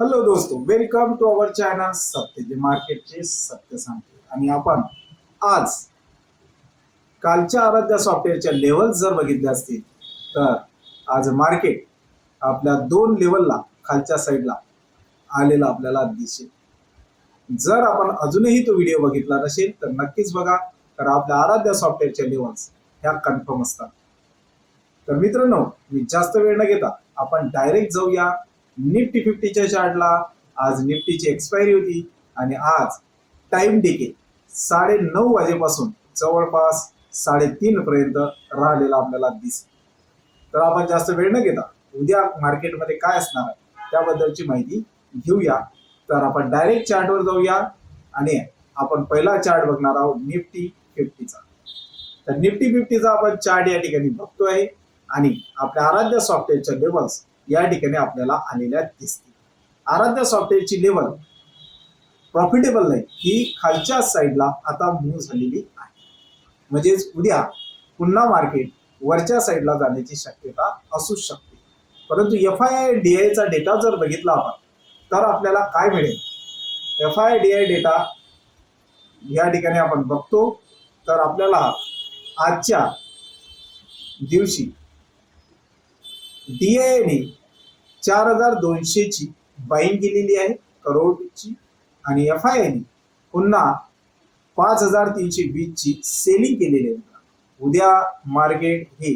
Hello दोस्तों welcome to our channel सत्य जे मार्केटचे सत्य सांगते. आणि आपण आज कालच्या आराध्या सॉफ्टवेअरच्या लेवल जर बघितल्या असतील तर आज मार्केट आपल्या दोन लेवलला खालच्या साईडला आलेला आपल्याला दिसेल. जर आपण अजूनही तो व्हिडिओ बघितला नसेल तर नक्कीच बघा कारण आपल्या आराध्या सॉफ्टवेअरच्या लेवल्स ह्या कन्फर्म असतात. तर मित्रांनो मी जास्त वेळ न घेता आपण डायरेक्ट जाऊया निफ्टी फिफ्टीच्या चार्टला आज निफ्टीची एक्सपायरी होती आणि आज टाइम डिके साडे नऊ वाजेपासून जवळपास साडेतीन पर्यंत राहिलेला आपल्याला दिस तर आपण जास्त वेळ न घेता उद्या मार्केटमध्ये काय असणार आहे त्याबद्दलची माहिती घेऊया. तर आपण डायरेक्ट चार्टवर जाऊया आणि आपण पहिला चार्ट बघणार आहोत निफ्टी फिफ्टीचा. तर निफ्टी फिफ्टीचा आपण चार्ट या ठिकाणी बघतोय आणि आपल्या आराध्य सॉफ्टवेअरच्या लेवल्स या ठिकाणी आपल्याला आलेल्या दिसतील. आराध्य सॉफ्टवेअरची लेवल प्रॉफिटेबल नाही ही खालच्या साईडला आता मूव्ह झालेली आहे. म्हणजेच उद्या पुन्हा मार्केट वरच्या साईडला जाण्याची शक्यता असू शकते. परंतु एफ आय आय डी आयचा डेटा जर बघितला आपण तर आपल्याला काय मिळेल? F I D I data या ठिकाणी आपण बघतो तर आपल्याला आजच्या दिवशी डी आयने चार हजार दोनशेची बाईन केलेली आहे करोडची. आणि एफ आय आयने पुन्हा पाच हजार तीनशे वीसची सेलिंग केलेली आहे. उद्या मार्केट हे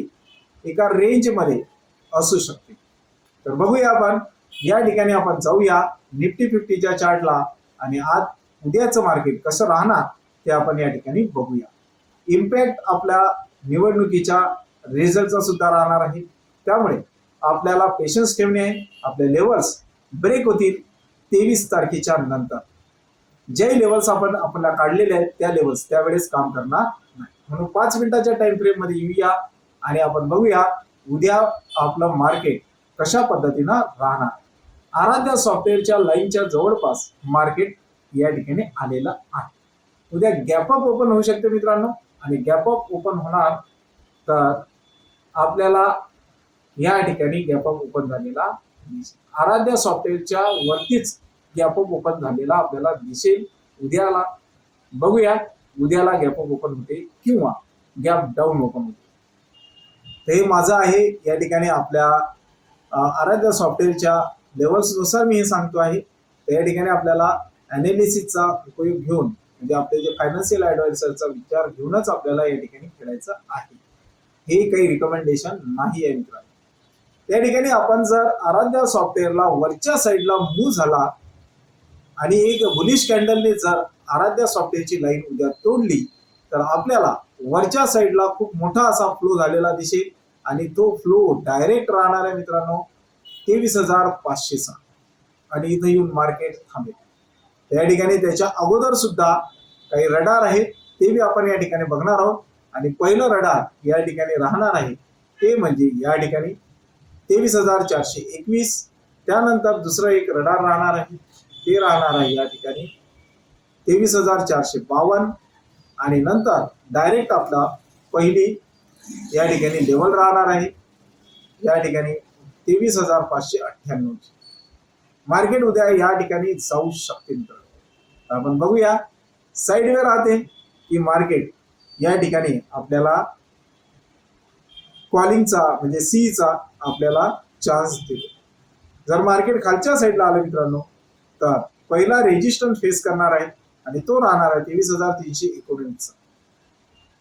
एका रेंजमध्ये असू शकते. तर बघूया आपण. या ठिकाणी आपण जाऊया निफ्टी फिफ्टीच्या चार्टला. आणि आज उद्याचं मार्केट कसं राहणार ते आपण या ठिकाणी बघूया. इम्पॅक्ट आपल्या निवडणुकीच्या रिझल्टचा सुद्धा राहणार आहे. त्यामुळे आपल्याला पेशन्स ठेवणे आहे आपले लेवल्स ब्रेक होतील तेवीस तारखेच्या नंतर. जे लेवल्स आपण आपल्याला काढलेले आहेत त्या लेवल्स त्यावेळेस काम करणार नाही. म्हणून पाच मिनिटाच्या टाइम फ्रेममध्ये येऊया आणि आपण बघूया उद्या आपलं मार्केट कशा पद्धतीनं राहणार. आराध्या सॉफ्टवेअरच्या लाईनच्या जवळपास मार्केट या ठिकाणी आलेलं आहे. उद्या गॅप अप ओपन होऊ शकते मित्रांनो. आणि गॅप अप ओपन होणार तर आपल्याला या ठिकाणी गॅपअप ओपन झालेला आराध्य आराध्या सॉफ्टवेअरच्या वरतीच गॅपअप ओपन झालेला आपल्याला दिसेल. उद्याला बघूया उद्याला गॅपअप ओपन होते किंवा गॅप डाऊन ओपन होते. तर हे माझं आहे. या ठिकाणी आपल्या आराध्य सॉफ्टवेअरच्या लेवल्सनुसार मी हे सांगतो आहे. तर या ठिकाणी आपल्याला अनालिसिसचा उपयोग घेऊन म्हणजे आपले जे फायनान्शियल ॲडवायझरचा विचार घेऊनच आपल्याला या ठिकाणी खेळायचं आहे. हे काही रिकमेंडेशन नाही आहे मित्रांनो. त्या ठिकाणी आपण जर आराध्या सॉफ्टवेअरला वरच्या साईडला मूव झाला आणि एक बुलिश कॅन्डलने जर आराध्या सॉफ्टवेअरची लाईन उद्या तोडली तर आपल्याला वरच्या साईडला खूप मोठा असा फ्लो झालेला दिसेल आणि तो फ्लो डायरेक्ट राहणार आहे मित्रांनो तेवीस हजार पाचशेचा. आणि इथं येऊन मार्केट थांबेल. त्या ठिकाणी त्याच्या अगोदर सुद्धा काही रडार आहेत ते बी आपण या ठिकाणी बघणार आहोत. आणि पहिलं रडार या ठिकाणी राहणार आहे ते म्हणजे या ठिकाणी तेवीस हजार चारशे एकवीस. त्यानंतर दुसरं एक रडार राहणार आहे. ते राहणार आहे या ठिकाणी. तेवीस हजार चारशे बावन्न. आणि नंतर डायरेक्ट आपला पहिली या ठिकाणी लेवल राहणार आहे. या ठिकाणी तेवीस हजार पाचशे अठ्ठ्याण्णव. मार्केट उद्या या ठिकाणी जाऊ शकते आपण बघूया. साईडवे राहते की मार्केट या ठिकाणी आपल्याला कॉलिंगचा म्हणजे सीचा आपल्याला चान्स देतो. जर मार्केट खालच्या साईडला आलं मित्रांनो तर पहिला रेजिस्टन्स फेस करणार आहे आणि तो राहणार आहे तेवीस हजार तीनशे एकोणवीसचा.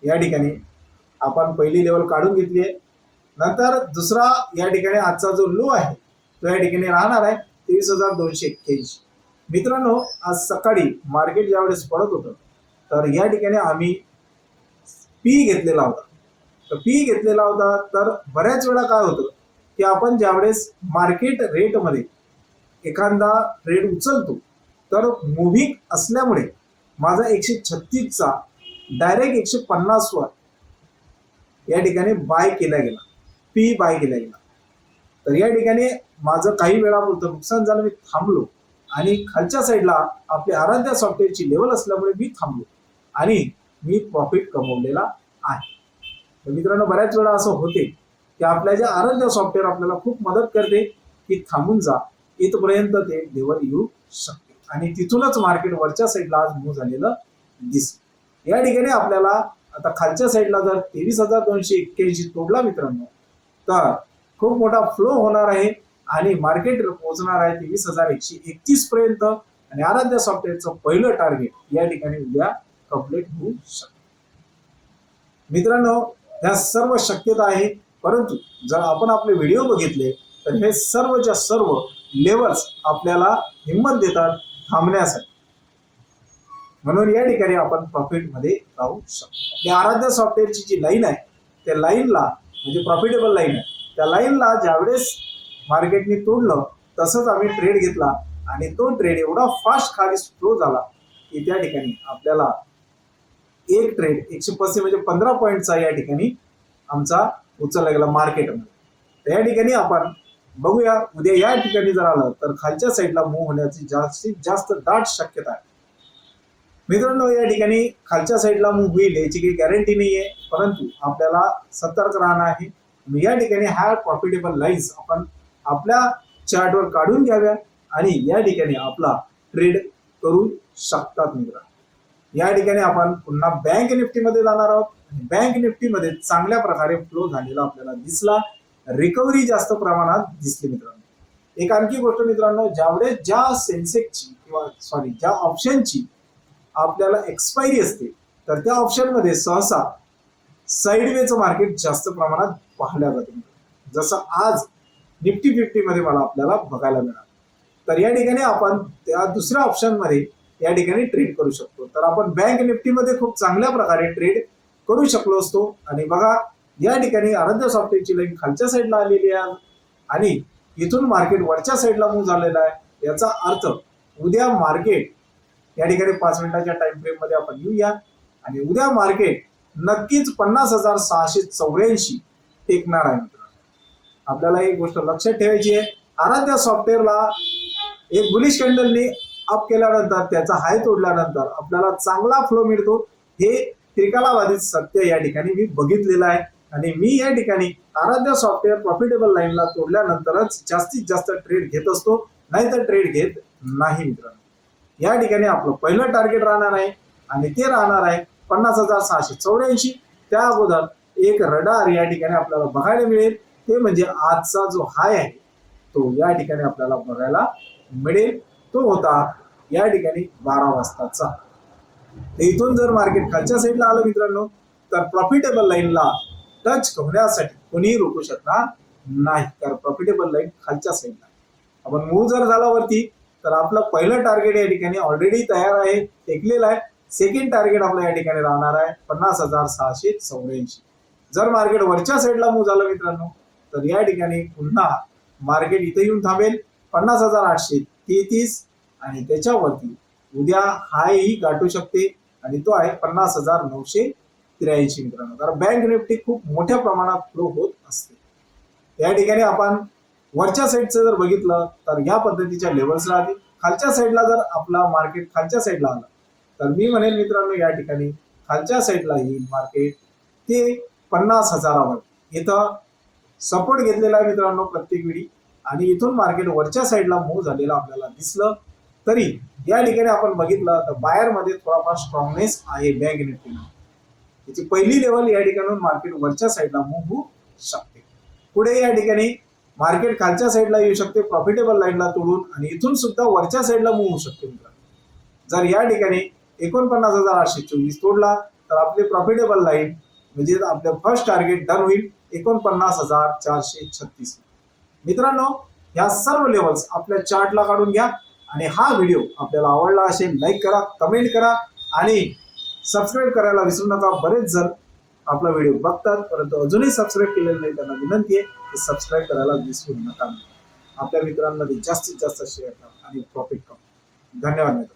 या ठिकाणी आपण पहिली लेवल काढून घेतली आहे. नंतर दुसरा या ठिकाणी आजचा जो लो आहे तो या ठिकाणी राहणार आहे तेवीस हजार दोनशे एक्क्याऐंशी. मित्रांनो आज सकाळी मार्केट ज्यावेळेस पडत होतं तर या ठिकाणी आम्ही पी घेतलेला होता. तर पी घेतलेला होता. तर बऱ्याच वेळा काय होतं की आपण ज्यावेळेस मार्केट रेटमध्ये एखादा रेट उचलतो तर मुव्हिंग असल्यामुळे माझा एकशे छत्तीसचा डायरेक्ट एकशे पन्नासवर या ठिकाणी बाय केला गेला. पी बाय केला गेला. तर या ठिकाणी माझं काही वेळापुरतं नुकसान झालं मी थांबलो. आणि खालच्या साईडला आपली आराध्या सॉफ्टवेअरची लेवल असल्यामुळे मी थांबलो. आणि मी प्रॉफिट कमवलेला आहे. तर मित्रांनो बऱ्याच वेळा असं होते की आपल्या ज्या आरोग्य सॉफ्टवेअर आपल्याला खूप मदत करते की थांबून जा. इथपर्यंत ते लेवल येऊ शकते. आणि तिथूनच मार्केट वरच्या साईडला आज मूव्ह झालेलं दिसत या ठिकाणी आपल्याला आता खालच्या साईडला जर तेवीस हजार दोनशे एक्क्याऐंशी तोडला मित्रांनो तर खूप मोठा फ्लो होणार आहे आणि मार्केट पोहोचणार आहे तेवीस हजार एकशे एकतीस पर्यंत. आणि आराध्य सॉफ्टवेअरचं पहिलं टार्गेट या ठिकाणी उद्या कंप्लीट होऊ शकतं. मित्रांनो ह्या सर्व शक्यता आहे. परंतु जर आपण आपले व्हिडिओ बघितले तर हे सर्वच्या सर्व लेवल्स आपल्याला हिंमत देतात थांबण्यासाठी. म्हणून या ठिकाणी आपण प्रॉफिटमध्ये राहू शकतो. या आराध्य सॉफ्टवेअरची जी लाईन आहे त्या लाईनला म्हणजे प्रॉफिटेबल लाईन आहे. त्या लाईनला ज्यावेळेस मार्केटने तोडलं तसंच आम्ही ट्रेड घेतला आणि तो ट्रेड एवढा फास्ट खाली स्लो झाला की त्या ठिकाणी आपल्याला एक ट्रेड एकशे पस्तीस म्हणजे पंधरा पॉईंटचा या ठिकाणी आमचा उचलला गेला मार्केटमध्ये. तर या ठिकाणी आपण बघूया उद्या या ठिकाणी जर आलं तर खालच्या साईडला मूव्ह होण्याची जास्तीत जास्त दाट शक्यता आहे. मित्रांनो या ठिकाणी खालच्या साईडला मूव्ह होईल याची काही गॅरंटी नाही आहे परंतु आपल्याला सतर्क राहणं आहे. या ठिकाणी ह्या प्रॉफिटेबल लाईन्स आपण आपल्या चार्टवर काढून घ्याव्या आणि या ठिकाणी आपला ट्रेड करू शकतात मित्रांनो. या ठिकाणी आपण पुन्हा बँक निफ्टीमध्ये जाणार आहोत. बँक निफ्टीमध्ये चांगल्या प्रकारे फ्लो झालेला आपल्याला दिसला. रिकव्हरी जास्त प्रमाणात दिसली मित्रांनो. एक आणखी गोष्ट मित्रांनो ज्यावेळेस ज्या सेन्सेक्सची किंवा सॉरी ज्या ऑप्शनची आपल्याला एक्सपायरी असते तर त्या ऑप्शनमध्ये सहसा साईडवेचं मार्केट जास्त प्रमाणात पाहिल्या जाते. जसं आज निफ्टी फिफ्टीमध्ये मला आपल्याला बघायला मिळालं. तर या ठिकाणी आपण त्या दुसऱ्या ऑप्शनमध्ये या ठिकाणी ट्रेड करू शकतो. तर आपण बँक निफ्टीमध्ये खूप चांगल्या प्रकारे ट्रेड करू शकलो असतो. आणि बघा या ठिकाणी आराध्य सॉफ्टवेअरची लाईन खालच्या साईडला आलेली आहे. आणि इथून मार्केट वरच्या साईडला मूव्ह झालेला आहे. याचा अर्थ उद्या मार्केट या ठिकाणी पाच मिनिटाच्या टाइम फ्रेममध्ये आपण येऊया. आणि उद्या मार्केट नक्कीच पन्नास हजार सहाशे चौऱ्याऐंशी टेकणार आहे मित्रांनो. आपल्याला एक गोष्ट लक्षात ठेवायची आहे. आराध्या सॉफ्टवेअरला एक बुलिश कॅन्डलने अप केल्यानंतर त्याचा हाय तोडल्यानंतर आपल्याला चांगला फ्लो मिळतो. हे त्रिकालाबाधित सत्य या ठिकाणी मी बघितलेलं आहे. आणि मी या ठिकाणी आराध्य सॉफ्टवेअर प्रॉफिटेबल लाईनला तोडल्यानंतरच जास्तीत जास्त ट्रेड घेत असतो. नाहीतर ट्रेड घेत नाही मित्रांनो. या ठिकाणी आपलं पहिलं टार्गेट राहणार आहे आणि ते राहणार आहे पन्नास हजार सहाशे चौऱ्याऐंशी. त्या अगोदर एक रडार या ठिकाणी आपल्याला बघायला मिळेल. ते म्हणजे आजचा जो हाय आहे तो या ठिकाणी आपल्याला बघायला मिळेल. तो होता या ठिकाणी बारा वाजताचा तर इथून जर मार्केट खालच्या साईडला आलं मित्रांनो तर प्रॉफिटेबल लाईनला टच होण्यासाठी कोणीही रोखू शकणार नाही. कारण प्रॉफिटेबल लाईन खालच्या साईडला आपण मूव जर झाला वरती तर आपलं पहिलं टार्गेट या ठिकाणी ऑलरेडी तयार आहे टेकलेलं आहे. सेकंड टार्गेट आपलं या ठिकाणी राहणार आहे पन्नास हजार सहाशे चौऱ्याऐंशी. जर मार्केट वरच्या साईडला मूव झालं मित्रांनो तर या ठिकाणी पुन्हा मार्केट इथे येऊन थांबेल. पन्नास हजार आठशे तेहतीस आणि त्याच्यावरती उद्या हायही गाठू शकते आणि तो आहे पन्नास हजार नऊशे त्र्याऐंशी मित्रांनो. कारण बँक निफ्टी खूप मोठ्या प्रमाणात फ्लो होत असते. या ठिकाणी आपण वरच्या साईडचं जर बघितलं तर या पद्धतीच्या लेवल्स राहतील. खालच्या साईडला जर आपला मार्केट खालच्या साईडला आलं तर मी म्हणेल मित्रांनो या ठिकाणी खालच्या साईडला येईल मार्केट ते पन्नास हजारावर. इथं सपोर्ट घेतलेला आहे मित्रांनो प्रत्येक वेळी. आणि इथून मार्केट वरच्या साईडला मूव्ह झालेलं आपल्याला दिसलं. तरी या ठिकाणी आपण बघितलं तर बायरमध्ये थोडाफार स्ट्रॉंगनेस आहे बँक निफ्टीला त्याची पहिली लेवल या ठिकाणून मार्केट वरच्या साईडला मूव्ह होऊ शकते. पुढे या ठिकाणी मार्केट खालच्या साईडला येऊ शकते प्रॉफिटेबल लाईनला तोडून आणि इथून सुद्धा वरच्या साईडला मूव्ह होऊ शकते जर या ठिकाणी एकोणपन्नास हजार आठशे चोवीस तोडला तर आपली प्रॉफिटेबल लाईन म्हणजे आपलं फर्स्ट टार्गेट डन होईल एकोणपन्नास हजार चारशे छत्तीस. मित्रांनो या सर्व लेवल्स आपल्या चार्टला काढून घ्या. आणि हा व्हिडिओ आपल्याला आवडला असेल लाईक करा कमेंट करा आणि सबस्क्राईब करायला विसरू नका. बरेच जण आपला व्हिडिओ बघतात परंतु अजूनही सबस्क्राईब केलेलं नाही त्यांना विनंती आहे की सबस्क्राईब करायला विसरू नका. आपल्या मित्रांमध्ये जास्तीत जास्त शेअर करा आणि प्रॉफिट करा. धन्यवाद मित्र